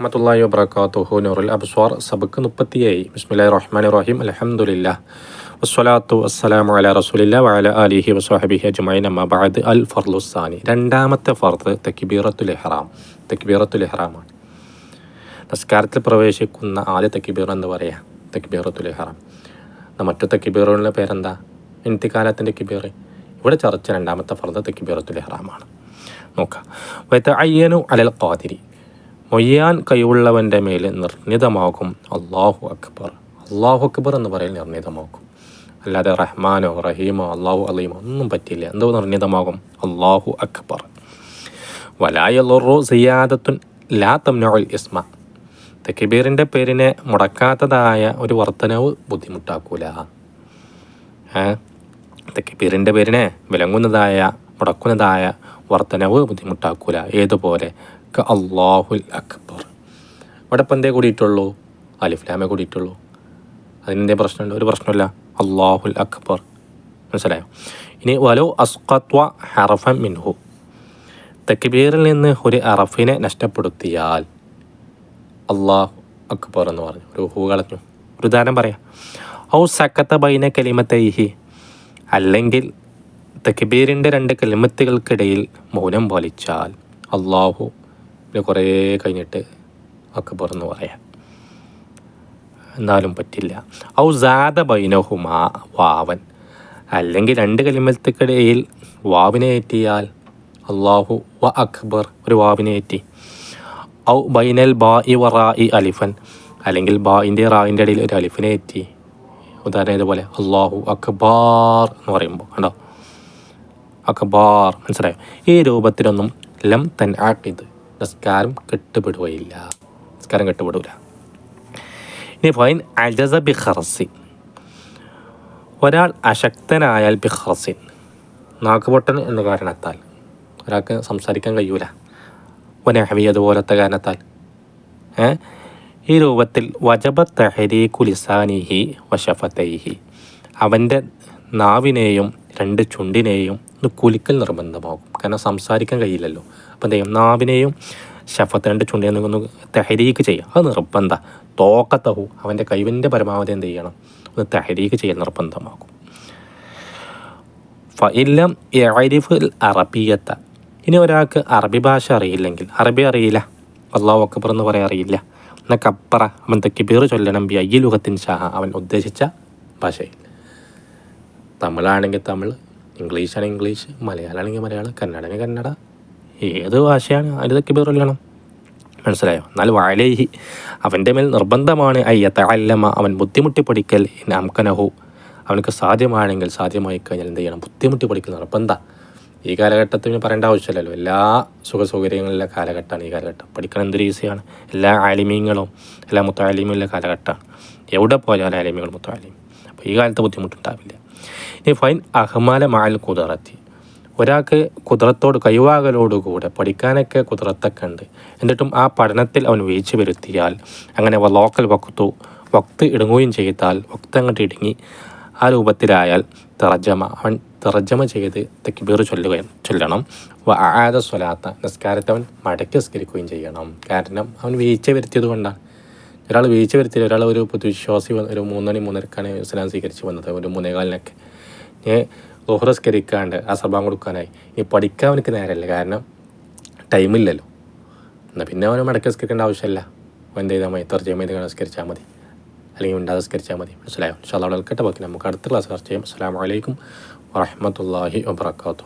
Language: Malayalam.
റഹ്മത്തുള്ളാഹി വബറകാതുഹു. നൂറുൽ അബ്സ്വാർ സബക്ക് മുപ്പത്തിയേഴ്. ബിസ്മില്ലാഹി റഹ്മാൻ റഹീം അലഹമുല്ല വസ്സലാത്തു വസ്സലാമു അലാ റസൂലില്ല വഅല ആലിഹി വസ്വഹബിഹി അജ്മഈൻ. അമ്മാ ബഅദ്. അൽ ഫർലുസാനി രണ്ടാമത്തെ ഫർദ് തക്ബീറത്തുൽ ഇഹ്റാം. തക്ബീറത്തുൽ ഇഹ്റാമാണ്. നമസ്കാരത്തിൽ പ്രവേശിക്കുന്ന ആദ്യ തക്ബീർ എന്ന് പറയാം തക്ബീറത്തുൽ ഇഹ്റാം. മറ്റു തക്ബീറുകളുടെ പേരെന്താ? ഇന്തിക്കാലത്തിന്റെ കിബീർ ഇവിടെ ചർച്ച രണ്ടാമത്തെ ഫർദ് തക്ബീറത്തുൽ ഇഹ്റാമാണ്. നോക്കാം. അലൽ ഖാദിരി. മൊയ്യാൻ കഴിവുള്ളവന്റെ മേൽ നിർണിതമാകും. അള്ളാഹു അക്ബർ. അള്ളാഹു അക്ബർ എന്ന് പറയൽ നിർണിതമാകും. അല്ലാതെ റഹ്മാനോ റഹീമോ അള്ളാഹു അലീമോ ഒന്നും പറ്റില്ല എന്തോ നിർണിതമാകും. അള്ളാഹു അക്ബർ. വലായുറു സിയാദത്തുൻ ലാ തംനോൽ ഇസ്മ. തെക്കിബീറിന്റെ പേരിനെ മുടക്കാത്തതായ ഒരു വർധനവ് ബുദ്ധിമുട്ടാക്കൂല. തെക്കിബീറിന്റെ പേരിനെ വിലങ്ങുന്നതായ മുടക്കുന്നതായ വർധനവ് ബുദ്ധിമുട്ടാക്കൂല. ഏതുപോലെ? അള്ളാഹുൽ അക്ബർ. ഇവിടെ ഇപ്പം എന്തേ കൂടിയിട്ടുള്ളൂ അലിഫ്ലാമെ കൂടിയിട്ടുള്ളൂ. അതിനെന്തേ പ്രശ്നമുണ്ട്? ഒരു പ്രശ്നമില്ല അള്ളാഹുൽ അക്ബർ. മനസ്സിലായോ? ഇനി വലോ അസ്ഖത്വ ഹറഫ മിൻഹു. തെക്കിബീറിൽ നിന്ന് ഒരു അറഫിനെ നഷ്ടപ്പെടുത്തിയാൽ അള്ളാഹു അക്ബർ എന്ന് പറഞ്ഞു. ഒരു ഹൂ കളഞ്ഞു. ഒരു ഉദാഹരണം പറയാം. ഔ സക്കത്ത ബൈന കലിമത്തൈഹി അല്ലെങ്കിൽ തെക്കിബീറിന്റെ രണ്ട് കലിമത്തുകൾക്കിടയിൽ മൗനം പാലിച്ചാൽ അള്ളാഹു പിന്നെ കുറേ കഴിഞ്ഞിട്ട് ഒക്കെ പുറന്ന് പറയാം. എന്നാലും പറ്റില്ല. ഔ സാദ ബൈനഹുമാ വാവൻ. അല്ലെങ്കിൽ രണ്ട് കലിമത്തുക്കിടയിൽ വാവിനെ ഏറ്റിയാൽ അള്ളാഹു വ അക്ബർ ഒരു വാവിനെ ഏറ്റി. ഔ ബൈനൽ ബാ ഇ വ റാ ഇ അലിഫൻ. അല്ലെങ്കിൽ ബായിന്റെ റായിന്റെ ഇടയിൽ ഒരു അലിഫിനെ ഏറ്റി. ഉദാഹരണം ഇതുപോലെ അള്ളാഹു അക്ബാർ എന്ന് പറയുമ്പോൾ കണ്ടോ? അക്ബാർ മനസ്സിലായോ? ഈ രൂപത്തിലൊന്നും ലം തൻ ആക്കിത് നിസ്കാരം കെട്ടുപെടുകയില്ല. നിസ്കാരം കെട്ടുപെടില്ല ഇനി ഫൈൻ അജസ ബിഖറസി ഒരാൾ അശക്തനായാൽ ബിഹർസിൻ നാക്കുപൊട്ടൻ എന്ന കാരണത്താൽ. ഒരാൾക്ക് സംസാരിക്കാൻ കഴിയൂല. ഒനഹവി അതുപോലത്തെ കാരണത്താൽ. ഈ രൂപത്തിൽ വജബ തഹരീഖു ലിസാനിഹി വശഫത്തൈഹി അവന്റെ നാവിനെയും രണ്ട് ചുണ്ടിനെയും ഒന്ന് കുലിക്കൽ നിർബന്ധമാകും. കാരണം സംസാരിക്കാൻ കഴിയില്ലല്ലോ. അപ്പം എന്ത് ചെയ്യും നാവിനെയും ഷഫത്ത് രണ്ട് ചുണ്ടിനെയും ഒന്ന് തെഹരീക്ക് ചെയ്യുക അത് നിർബന്ധ. തോക്കത്തഹു. അവന്റെ കഴിവിന്റെ പരമാവധി എന്ത് ചെയ്യണം? ഒന്ന് തെഹരീക്ക് ചെയ്യൽ നിർബന്ധമാകും. ഫഇല്ലം എറിഫ് അറബിയത്ത. ഇനി ഒരാൾക്ക് അറബി ഭാഷ അറിയില്ലെങ്കിൽ. അറബി അറിയില്ല. അള്ളാഹു അക്ബർ എന്ന് പറയാൻ അറിയില്ല. എന്നാൽ കപ്പറ അവൻ തെക്കിബീർ ചൊല്ലണം. ബി അയ്യലുഖത്തിൻ ഷാഹ അവൻ ഉദ്ദേശിച്ച ഭാഷയിൽ. തമിഴാണെങ്കിൽ തമിഴ് ഇംഗ്ലീഷാണെങ്കിൽ ഇംഗ്ലീഷ് മലയാളമാണെങ്കിൽ മലയാളം കന്നഡ കന്നഡ. ഏത് ഭാഷയാണ് അതിലൊക്കെ പേർ ചൊല്ലണം മനസ്സിലായോ? എന്നാൽ വാലേഹി അവന്റെ മേൽ നിർബന്ധമാണ് അയ്യത്ത അല്ലമ്മ അവൻ ബുദ്ധിമുട്ടി പഠിക്കൽ അംകനഹു. അവനക്ക് സാധ്യമാണെങ്കിൽ സാധ്യമായി കഴിഞ്ഞാൽ എന്ത് ചെയ്യണം? ബുദ്ധിമുട്ടി പഠിക്കൽ നിർബന്ധ ഈ കാലഘട്ടത്തിൽ പറയേണ്ട ആവശ്യമില്ലല്ലോ. എല്ലാ സുഖ സൗകര്യങ്ങളിലെ കാലഘട്ടമാണ് ഈ കാലഘട്ടം. പഠിക്കണം എന്തൊരു ഈസിയാണ്? എല്ലാ ആലിമീങ്ങളും എല്ലാ മുത്താലിമുള്ള കാലഘട്ടമാണ്. എവിടെ പോയാലും ആലിമീങ്ങൾ മുത്താലിം അപ്പോൾ ഈ കാലത്ത് ബുദ്ധിമുട്ടുണ്ടാവില്ല. ഇനി ഫൈൻ അഹ്മാല മാൽ കുതിറത്തി ഒരാൾക്ക് കുതിരത്തോട് കൈവാകലോടുകൂടെ പഠിക്കാനൊക്കെ കുതിരത്തൊക്കെ ഉണ്ട്. എന്നിട്ടും ആ പഠനത്തിൽ അവൻ വീഴ്ച വരുത്തിയാൽ അങ്ങനെ ലോക്കൽ വക്തു വക്ത് ഇടുങ്ങുകയും ചെയ്താൽ വക്ത് അങ്ങോട്ട് ഇടുങ്ങി ആ രൂപത്തിലായാൽ തറജമ അവൻ തറജമ ചെയ്ത് തെക്കിബീർ ചൊല്ലുകയും ചൊല്ലണം. ആദ സ്വലാത്ത. നിസ്കാരത്തെ അവൻ മടക്കി നിസ്കരിക്കുകയും ചെയ്യണം. കാരണം അവൻ വീഴ്ച വരുത്തിയത് കൊണ്ടാണ് ഒരാൾ വീഴ്ച വരുത്തിയത് ഒരാൾ ഒരു പൊതുവിശ്വാസി ഒരു മൂന്നണി മൂന്നരക്കാണ് ഇസ്ലാം സ്വീകരിച്ച് വന്നത് ഒരു മൂന്നേകാലിനൊക്കെ. ഞാൻ ലോഹറസ്കരിക്കാണ്ട് ആ സഭ കൊടുക്കാനായി. ഇനി പഠിക്കാൻ അവനക്ക് നേരമല്ല. കാരണം ടൈമില്ലല്ലോ എന്നാൽ പിന്നെ അവനെ മടക്കി ആവശ്യമില്ല. അവൻ എന്ത് ചെയ്താൽ മതി? തർജമ ചെയ്ത് നമസ്കരിച്ചാൽ മതി. അല്ലെങ്കിൽ ഉണ്ടാസ്കരിച്ചാൽ മതി. മനസ്സിലായോ? പക്ഷേ നിൽക്കട്ടെ ബാക്കി നമുക്ക് അടുത്ത ക്ലാസ് ചർച്ച ചെയ്യാം. അസ്സാം വലൈക്കും വാഹമത്തല്ലാഹി വാബർക്കാത്തു